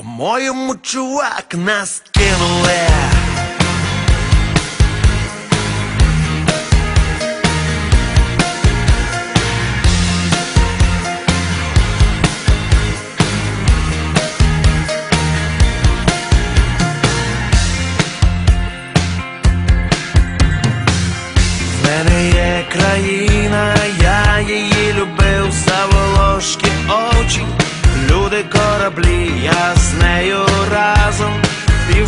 По-моєму, чувак, нас кинули. Мене є країна,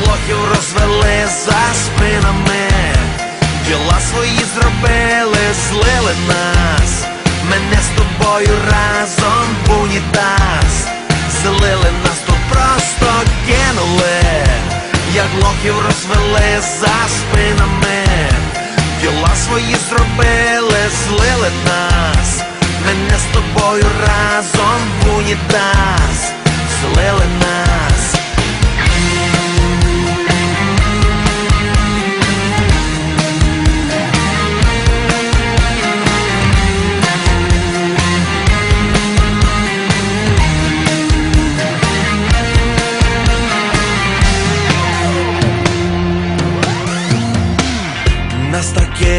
як лохів розвели за спинами, діла свої зробили, злили нас, мене з тобою разом в унітаз. Злили нас тут просто кинули, як лохів розвели за спинами, діла свої зробили, злили нас, мене з тобою разом в унітаз,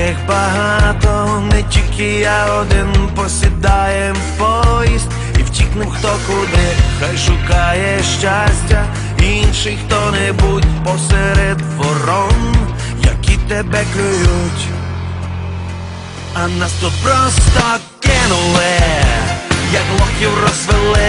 таких багато, не тільки я один. Посідаєм в поїзд і втікнем хто куди, хай шукає щастя, інший хто-небудь посеред ворон, які тебе клюють. А нас тут просто кинули, як лохів розвели